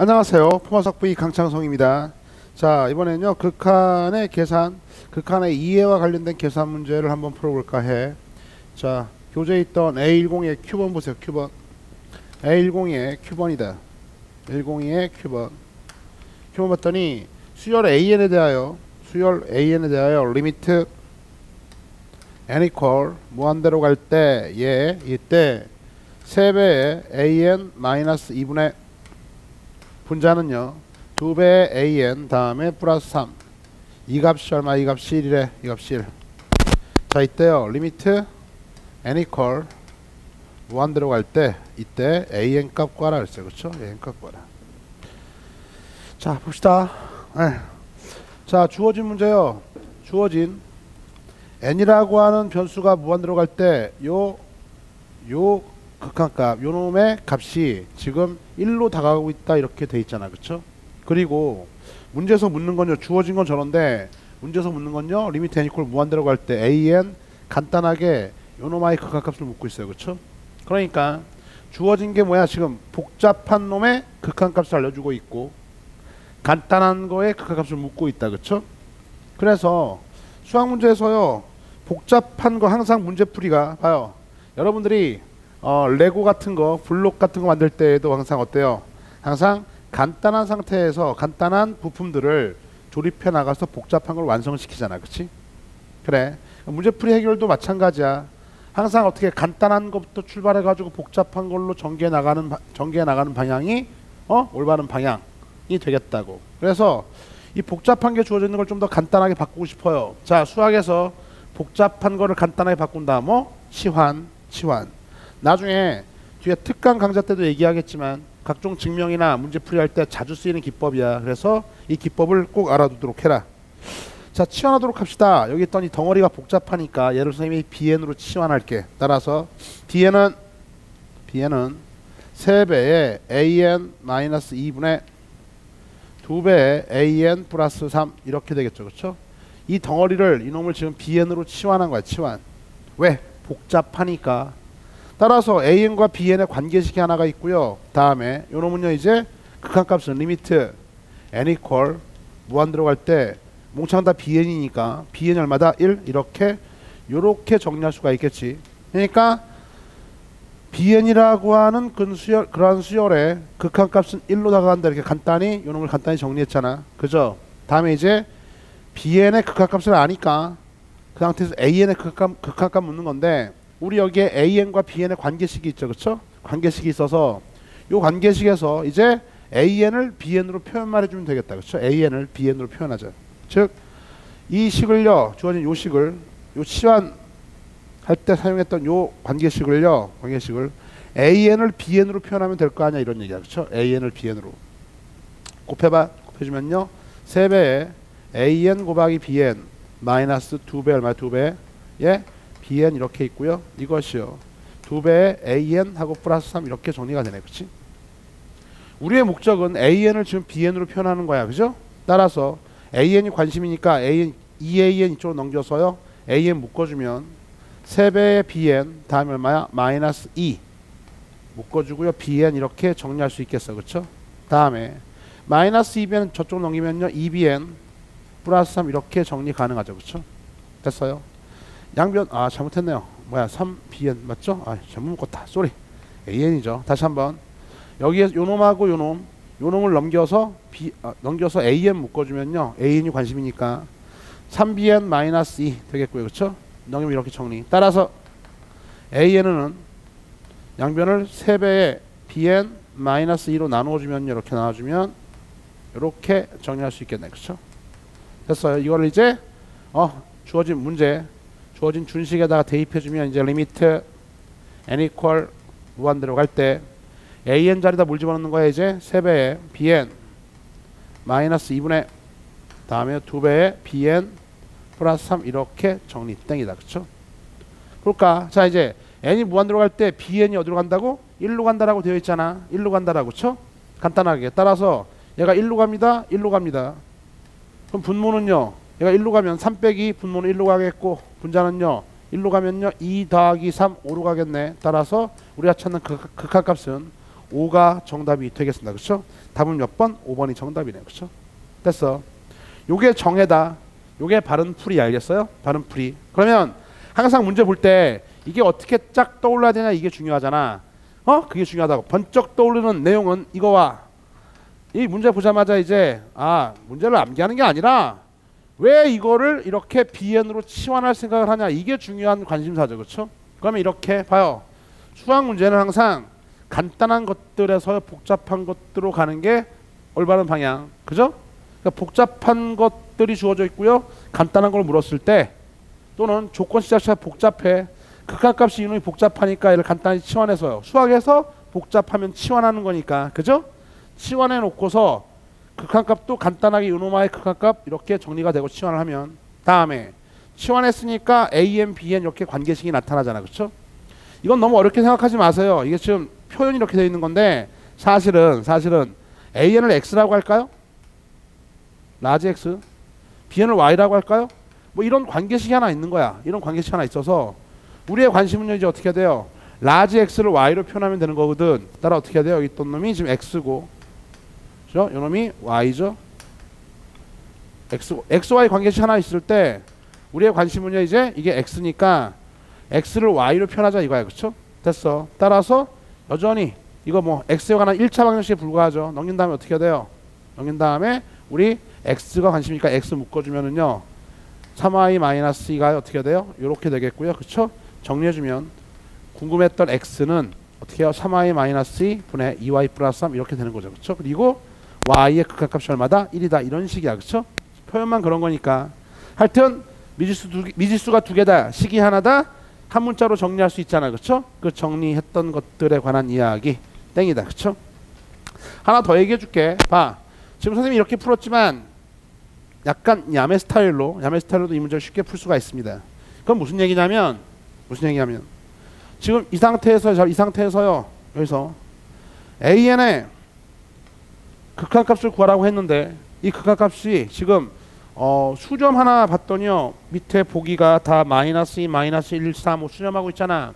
안녕하세요. 포마석 V 강창성입니다. 자 이번에는요 극한의 계산, 극한의 이해와 관련된 계산 문제를 한번 풀어볼까 해. 자 교재에 있던 A10의 Q번 보세요. Q번. A10의 Q번이다. 102의 Q번. Q번 봤더니 수열 AN에 대하여 수열 AN에 대하여 리미트 n equal 무한대로 갈때얘 이때 3배의 an 마이너스 2분의 분자는요 2배의 an 다음에 플러스 3 이 값이 얼마 이 값이 1이래 이 값이 1 자 이때요 리미트 n equal 무한대로 갈때 이때 an 값 구하라 그랬어요. 그쵸? An 값 구하라. 자 봅시다. 네. 자 주어진 문제요. 주어진 n이라고 하는 변수가 무한대로 갈때 요 요 극한값 요 놈의 값이 지금 1로 다가가고 있다 이렇게 돼 있잖아 그쵸? 그리고 문제에서 묻는 건요 주어진 건 저런데 문제에서 묻는 건요 리미트 n 이퀄 무한대로 갈 때 an 간단하게 요 놈의 극한값을 묻고 있어요 그쵸? 그러니까 주어진 게 뭐야 지금 복잡한 놈의 극한값을 알려주고 있고 간단한 거에 극한값을 묻고 있다 그쵸? 그래서 수학 문제에서요 복잡한 거 항상 문제풀이가 봐요. 여러분들이 어, 레고 같은 거 블록 같은 거 만들 때에도 항상 어때요 항상 간단한 상태에서 간단한 부품들을 조립해 나가서 복잡한 걸 완성시키잖아 그치 그래 문제풀이 해결도 마찬가지야 항상 어떻게 간단한 것부터 출발해 가지고 복잡한 걸로 전개해 나가는 전개해 나가는 방향이 어 올바른 방향이 되겠다고 그래서 이 복잡한 게 주어져 있는 걸 좀 더 간단하게 바꾸고 싶어요. 자, 수학에서 복잡한 거를 간단하게 바꾼다. 뭐? 치환, 치환. 나중에 뒤에 특강 강좌 때도 얘기하겠지만 각종 증명이나 문제 풀이 할 때 자주 쓰이는 기법이야. 그래서 이 기법을 꼭 알아두도록 해라. 자, 치환하도록 합시다. 여기 있던 이 덩어리가 복잡하니까 얘를 선생님이 bn으로 치환할게. 따라서 bn은 bn은 3배의 an 2분의 2배의 an 플러스 3 이렇게 되겠죠. 그렇죠? 이 덩어리를 이놈을 지금 bn으로 치환한 거야. 치환. 왜? 복잡하니까. 따라서 an과 bn의 관계식이 하나가 있고요. 다음에 요놈은요 이제 극한값은 리미트 n equal 무한 들어갈 때 몽창 다 bn이니까 bn이 얼마다? 1 이렇게 요렇게 정리할 수가 있겠지. 그러니까 bn이라고 하는 그 수열, 그러한 수열의 극한값은 1로 다가간다 이렇게 간단히 요놈을 간단히 정리했잖아 그죠 다음에 이제 bn의 극한값을 아니까 그 상태에서 an의 극한, 극한값 묻는 건데 우리 여기에 an과 bn의 관계식이 있죠. 그쵸 관계식이 있어서 요 관계식에서 이제 an을 bn으로 표현만 해주면 되겠다. 그쵸 an을 bn으로 표현하자. 즉 이 식을요 주어진 요 식을 요 치환 할때 사용했던 요 관계식을요 관계식을 an을 bn으로 표현하면 될 거 아니야? 이런 얘기야. 그렇죠? An을 bn으로. 곱해봐. 곱해주면요. 3배에 an 곱하기 bn 마이너스 2배 얼마 2배 예 bn 이렇게 있고요 이것이요 2배에 an 하고 플러스 3 이렇게 정리가 되네 그치 우리의 목적은 an을 지금 bn으로 표현하는 거야 그죠 따라서 an이 관심이니까 an 2an 이쪽으로 넘겨서요 an 묶어주면 3배의 bn 다음에 얼마야? 마이너스 2 묶어주고요. bn 이렇게 정리할 수 있겠어. 그쵸? 다음에 마이너스 2bn 저쪽 넘기면요. 2bn 플러스 3 이렇게 정리 가능하죠. 그쵸? 됐어요. 양변 아 잘못했네요. 뭐야 3bn 맞죠? 아 잘못 묶었다. 쏘리 an이죠. 다시 한번 여기에 요놈하고 요놈 요놈을 넘겨서 b 아, 넘겨서 an 묶어주면요. an이 관심이니까 3bn 마이너스 2 되겠고요. 그쵸? 넘기면 이렇게 정리. 따라서 AN은 양변을 3배의 BN 마이너스 2로 나누어주면 이렇게 나눠주면 이렇게 정리할 수 있겠네. 그렇죠? 됐어요. 이걸 이제 어 주어진 문제 주어진 준식에다가 대입해주면 이제 리미트 n equal 무한대로 갈 때 an 자리다 물 집어넣는 거야 이제 3배의 bn 마이너스 2분의 다음에 2배의 bn 플러스 3 이렇게 정리 땡이다. 그쵸? 그럴까? 자 이제 n이 무한대로 갈 때 bn이 어디로 간다고? 1로 간다라고 되어 있잖아. 1로 간다라고. 그쵸? 간단하게. 따라서 얘가 1로 갑니다. 1로 갑니다. 그럼 분모는요. 얘가 1로 가면 3 빼기 분모는 1로 가겠고 분자는요. 1로 가면요. 2 더하기 3 5로 가겠네. 따라서 우리가 찾는 극, 극한값은 5가 정답이 되겠습니다. 그렇죠? 답은 몇 번? 5번이 정답이네요. 그렇죠? 됐어. 요게 정해다. 요게 바른 풀이 알겠어요? 바른 풀이. 그러면 항상 문제 볼 때 이게 어떻게 쫙 떠올라야 되냐 이게 중요하잖아. 어? 그게 중요하다고. 번쩍 떠오르는 내용은 이거와 이 문제 보자마자 이제 아 문제를 암기하는 게 아니라 왜 이거를 이렇게 비엔으로 치환할 생각을 하냐? 이게 중요한 관심사죠. 그렇죠? 그러면 이렇게 봐요. 수학 문제는 항상 간단한 것들에서 복잡한 것들로 가는 게 올바른 방향. 그죠? 그러니까 복잡한 것들이 주어져 있고요. 간단한 걸 물었을 때 또는 조건 시작차 복잡해. 극한값이 이놈이 복잡하니까 얘를 간단히 치환해서요. 수학에서 복잡하면 치환하는 거니까. 그죠? 치환해 놓고서 극한값도 간단하게 요노마의 극한값 이렇게 정리가 되고 치환을 하면 다음에 치환했으니까 AN, BN 이렇게 관계식이 나타나잖아 그렇죠? 이건 너무 어렵게 생각하지 마세요 이게 지금 표현이 이렇게 되어 있는 건데 사실은 사실은 AN을 X라고 할까요? 라지 X BN을 Y라고 할까요? 뭐 이런 관계식이 하나 있는 거야 이런 관계식 하나 있어서 우리의 관심은 이제 어떻게 돼요? 라지 X를 Y로 표현하면 되는 거거든 따라 어떻게 돼요? 여기 있던 놈이 지금 X고 그죠? 요놈이 y죠. x x y 관계식 하나 있을 때 우리의 관심은요 이제 이게 x니까 x를 y로 표현하자 이거야. 그렇죠? 됐어. 따라서 여전히 이거 뭐 x에 관한 1차 방정식에 불과하죠. 넘긴 다음에 어떻게 해야 돼요? 넘긴 다음에 우리 x가 관심이니까 x 묶어 주면은요. 3y 마이너스 2가 어떻게 돼요? 이렇게 되겠고요. 그렇죠? 정리해 주면 궁금했던 x는 어떻게 해요? 3y 마이너스 2 분의 2y 플러스 3 이렇게 되는 거죠. 그렇죠? 그리고 y의 극한값이 얼마다? 1이다. 이런 식이야. 그렇죠? 표현만 그런 거니까. 하여튼 미지수 두, 미지수가 두 개다. 식이 하나다. 한 문자로 정리할 수 있잖아. 그렇죠? 그 정리했던 것들에 관한 이야기. 땡이다. 그렇죠? 하나 더 얘기해 줄게. 봐. 지금 선생님이 이렇게 풀었지만 약간 야매 스타일로 야매 스타일로도 이 문제를 쉽게 풀 수가 있습니다. 그건 무슨 얘기냐면 무슨 얘기냐면 지금 이 상태에서 이 상태에서요. 여기서 AN의 극한값을 구하라고 했는데 이 극한값이 지금 어, 수점 하나 봤더니요 밑에 보기가 다 마이너스 2, 마이너스 1, 3, 5 수점하고 있잖아.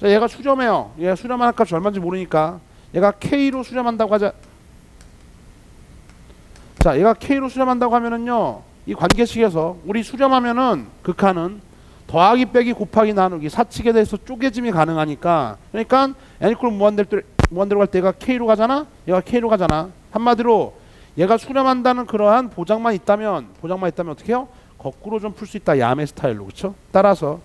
자 얘가 수점해요. 얘 수점하는 값이 얼마인지 모르니까 얘가 K로 수점한다고 하자. 자 얘가 K로 수점한다고 하면은요 이 관계식에서 우리 수점하면은 극한은 더하기 빼기 곱하기 나누기 사칙에 대해서 쪼개짐이 가능하니까 그러니까 n 이퀄 무한대로 무한대로 갈 때가 K로 가잖아? 얘가 K로 가잖아 한마디로 얘가 수렴한다는 그러한 보장만 있다면 보장만 있다면 어떻게 해요? 거꾸로 좀 풀 수 있다. 야매 스타일로. 그렇죠? 따라서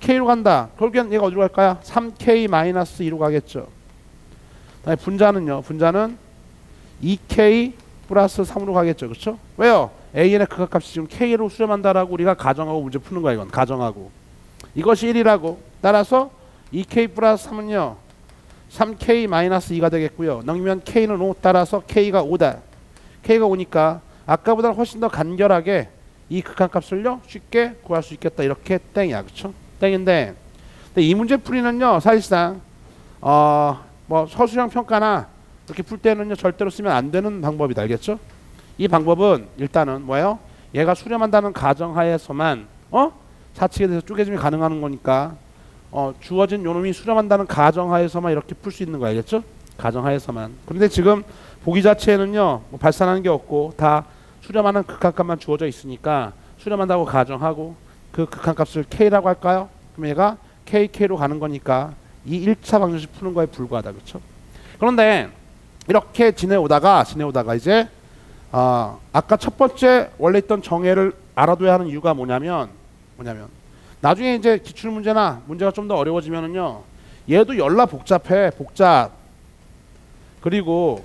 K로 간다. 결국엔 얘가 어디로 갈까요? 3K-2로 가겠죠. 다음에 분자는요. 분자는 2K 플러스 3으로 가겠죠. 그렇죠? 왜요? AN의 극한값이 지금 K로 수렴한다라고 우리가 가정하고 문제 푸는 거야. 이건 가정하고. 이것이 1이라고. 따라서 2K 플러스 3은요. 3K-2가 되겠고요. 넘기면 K는 5 따라서 K가 5다. K가 5니까 아까보다 훨씬 더 간결하게 이 극한값을요 쉽게 구할 수 있겠다. 이렇게 땡이야. 그쵸? 땡인데 이 문제 풀이는요 사실상 어 뭐 서술형 평가나 이렇게 풀 때는요 절대로 쓰면 안 되는 방법이다. 알겠죠? 이 방법은 일단은 뭐예요? 얘가 수렴한다는 가정하에서만 어? 사칙에 대해서 쪼개짐이 가능한 거니까 어, 주어진 요놈이 수렴한다는 가정하에서만 이렇게 풀 수 있는 거 알겠죠? 가정하에서만. 그런데 지금 보기 자체에는요. 뭐 발산하는 게 없고 다 수렴하는 극한값만 주어져 있으니까 수렴한다고 가정하고 그 극한값을 K라고 할까요? 그럼 얘가 KK로 가는 거니까 이 1차 방정식 푸는 거에 불과하다. 그렇죠? 그런데 이렇게 지내오다가 지내오다가 이제 어, 아까 첫 번째 원래 있던 정해를 알아둬야 하는 이유가 뭐냐면 뭐냐면 나중에 이제 기출 문제나 문제가 좀 더 어려워지면은요. 얘도 열나 복잡해. 복잡. 그리고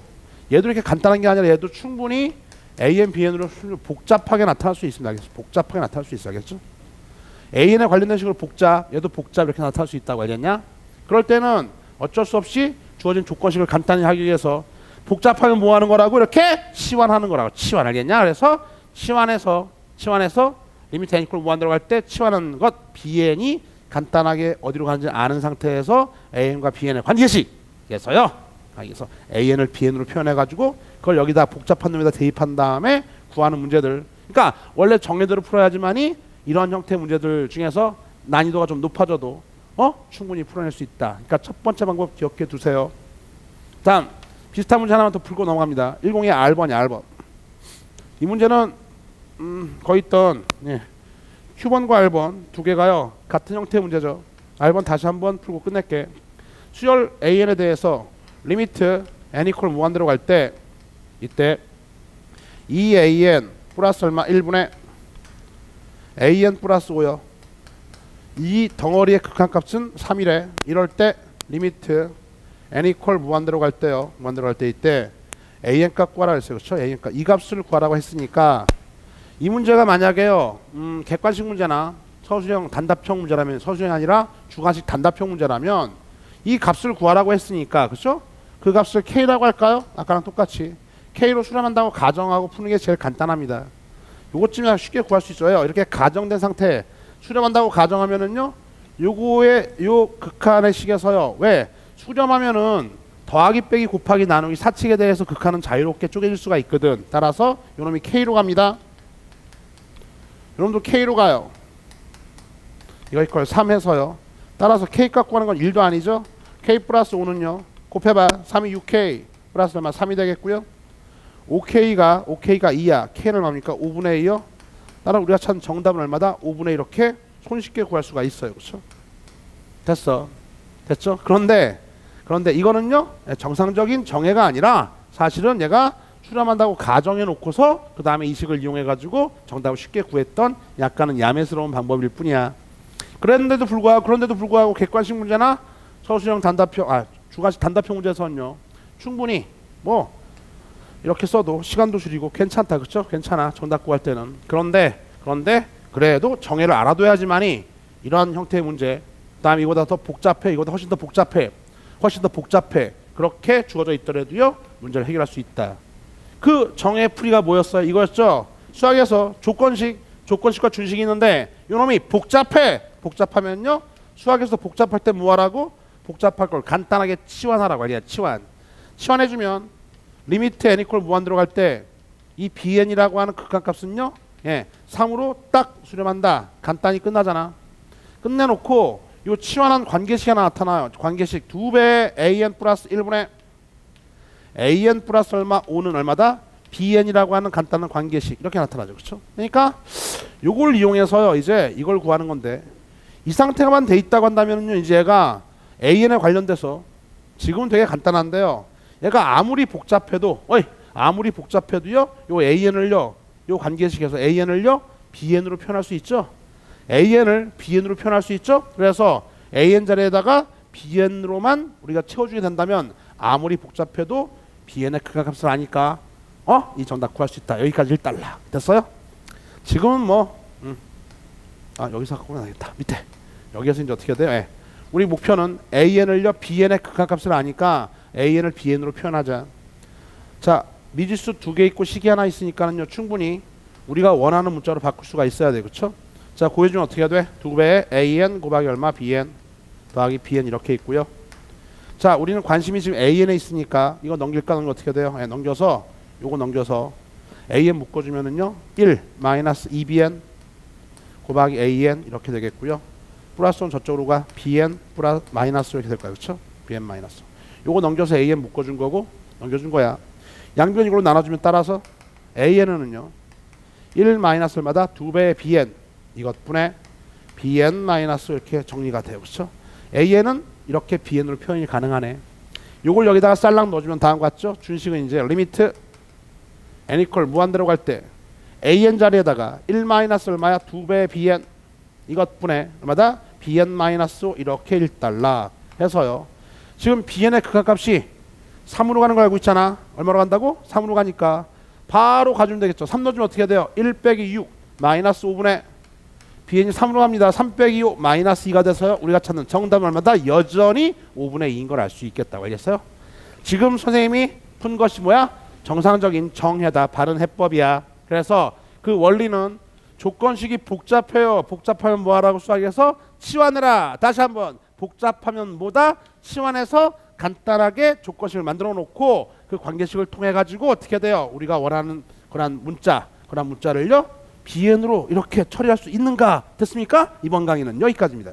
얘도 이렇게 간단한 게 아니라 얘도 충분히 AN, BN으로 복잡하게 나타날 수 있습니다. 복잡하게 나타날 수 있어. 알겠죠? AN에 관련된 식으로 복잡, 얘도 복잡 이렇게 나타날 수 있다고 알겠냐? 그럴 때는 어쩔 수 없이 주어진 조건식을 간단히 하기 위해서 복잡하면 뭐 하는 거라고 이렇게 치환하는 거라고 치환 알겠냐? 그래서 치환해서 치환해서 리미트 n 이퀄 무한 들어갈 때 치환하는 것 bn이 간단하게 어디로 가는지 아는 상태에서 an과 bn의 관계식에서요. 그래서 an을 bn으로 표현해 가지고 그걸 여기다 복잡한 놈에다 대입한 다음에 구하는 문제들. 그러니까 원래 정해대로 풀어야지만이 이런 형태의 문제들 중에서 난이도가 좀 높아져도 어 충분히 풀어낼 수 있다. 그러니까 첫 번째 방법 기억해 두세요. 다음 비슷한 문제 하나만 더 풀고 넘어갑니다. 10의 R번이 R번. 이 문제는 음, 거의 있던 예. Q번과 R번 두 개가요 같은 형태의 문제죠. R번 다시 한번 풀고 끝낼게. 수열 AN에 대해서 리미트 n 이퀄 무한대로 갈 때 이때 2AN 플러스 얼마 1분의 AN 플러스 5요. 이 덩어리의 극한값은 3이래. 이럴 때 리미트 n 이퀄 무한대로 갈 때요. 무한대로 갈 때 이때 an 값 구하라 했어요. 그렇죠? an 값. 이 값을 구하라고 했으니까 이 문제가 만약에요. 음, 객관식 문제나 서술형 단답형 문제라면 서술형이 아니라 주관식 단답형 문제라면 이 값을 구하라고 했으니까 그렇죠? 그 값을 k라고 할까요? 아까랑 똑같이 k로 수렴한다고 가정하고 푸는 게 제일 간단합니다. 요것쯤이야 쉽게 구할 수 있어요. 이렇게 가정된 상태 수렴한다고 가정하면은요. 요거의 요 극한의 식에서요. 왜 수렴하면은 더하기 빼기 곱하기 나누기 사칙에 대해서 극한은 자유롭게 쪼개질 수가 있거든. 따라서 요놈이 k로 갑니다. 요놈도 k로 가요. 이거 이걸 3 해서요. 따라서 k 값 구하는 건 1도 아니죠. k 플러스 5는요. 곱해봐. 3이 6k 플러스 얼마 3이 되겠고요. 5k가 5k가 2야. k는 뭡니까? 5분의 2요. 따라 우리가 찾은 정답은 얼마다? 5분의 이렇게 손쉽게 구할 수가 있어요. 그렇죠? 됐어. 됐죠? 그런데 그런데 이거는요. 정상적인 정해가 아니라 사실은 얘가 수렴한다고 가정해 놓고서 그 다음에 이식을 이용해 가지고 정답을 쉽게 구했던 약간은 야매스러운 방법일 뿐이야. 그랬는데도 불구하고 그런데도 불구하고 객관식 문제나 서술형 단답형 아 주관식 단답형 문제에서는요 충분히 뭐 이렇게 써도 시간도 줄이고 괜찮다. 그렇죠 괜찮아. 정답 구할 때는. 그런데 그런데 그래도 정의를 알아둬야지만이 이러한 형태의 문제 그다음에 이보다 더 복잡해 이보다 훨씬 더 복잡해 훨씬 더 복잡해. 그렇게 주어져 있더라도요 문제를 해결할 수 있다 그 정의 풀이가 뭐였어요. 이거였죠? 수학에서 조건식 조건식과 준식이 있는데 이놈이 복잡해. 복잡하면요 수학에서 복잡할 때 뭐하라고? 복잡할 걸 간단하게 치환하라고 아니야 치환. 치환해주면 리미트 n 이퀄 무한 들어갈 때 이 bn이라고 하는 극한값은요 예 3으로 딱 수렴한다. 간단히 끝나잖아. 끝내놓고 요 치환한 관계식이 하나 나타나요. 관계식 두배 an 플러스 1분의 an 플러스 얼마 5는 얼마다 bn이라고 하는 간단한 관계식 이렇게 나타나죠 그렇죠 그러니까 요걸 이용해서요 이제 이걸 구하는 건데 이 상태만 돼 있다고 한다면요 이제 얘가 AN에 관련돼서 지금은 되게 간단한데요. 얘가 아무리 복잡해도 어이 아무리 복잡해도요. 요 AN을요. 요 관계식에서 AN을요. BN으로 표현할 수 있죠. AN을 BN으로 표현할 수 있죠. 그래서 AN 자리에다가 BN으로만 우리가 채워주게 된다면 아무리 복잡해도 BN의 극한값을 아니까 어? 이 정답 구할 수 있다. 여기까지 1달러. 됐어요? 지금은 뭐 음. 아 여기서 갖고 나겠다. 밑에 여기에서 이제 어떻게 돼요? 예. 우리 목표는 AN을요 BN의 극한값을 아니까 AN을 BN으로 표현하자. 자 미지수 두 개 있고 식이 하나 있으니까는요 충분히 우리가 원하는 문자로 바꿀 수가 있어야 돼 그렇죠? 자 고해주면 어떻게 해야 돼? 두 배의 AN 곱하기 얼마 BN 더하기 BN 이렇게 있고요. 자 우리는 관심이 지금 AN에 있으니까 이거 넘길까 넘겨 어떻게 돼요? 네, 넘겨서 요거 넘겨서 AN 묶어주면은요 1 마이너스 2BN 곱하기 AN 이렇게 되겠고요. 플러스는 저쪽으로 가 bn 플러스 마이너스 이렇게 될까요? 그렇죠? bn 마이너스. 요거 넘겨서 an 묶어준 거고 넘겨준 거야. 양변식으로 나눠주면 따라서 an은요 1 마이너스마다 두 배의 bn 이것분의 bn 마이너스 이렇게 정리가 돼요. 그렇죠? an은 이렇게 bn으로 표현이 가능하네. 요걸 여기다가 쌀랑 넣어주면 다음 같죠? 준식은 이제 리미트 n 이퀄 무한대로 갈 때 an 자리에다가 1 마이너스 얼마야? 두 배의 bn 이것분의 얼마다? bn-5 이렇게 1달러 해서요. 지금 bn의 극한값이 3으로 가는 걸 알고 있잖아. 얼마로 간다고? 3으로 가니까 바로 가주면 되겠죠. 3 넣어주면 어떻게 돼요? 1 빼기 6 마이너스 5분의 bn이 3으로 갑니다. 3 빼기 5 마이너스 2가 돼서요. 우리가 찾는 정답은 얼마다? 여전히 5분의 2인 걸 알 수 있겠다고 알겠어요? 지금 선생님이 푼 것이 뭐야? 정상적인 정해다 바른 해법이야. 그래서 그 원리는 조건식이 복잡해요. 복잡하면 뭐하라고 수학에서 치환해라. 다시 한번 복잡하면 뭐다? 치환해서 간단하게 조건식을 만들어 놓고 그 관계식을 통해 가지고 어떻게 돼요? 우리가 원하는 그런 문자, 그런 문자를요. 비엔으로 이렇게 처리할 수 있는가? 됐습니까? 이번 강의는 여기까지입니다.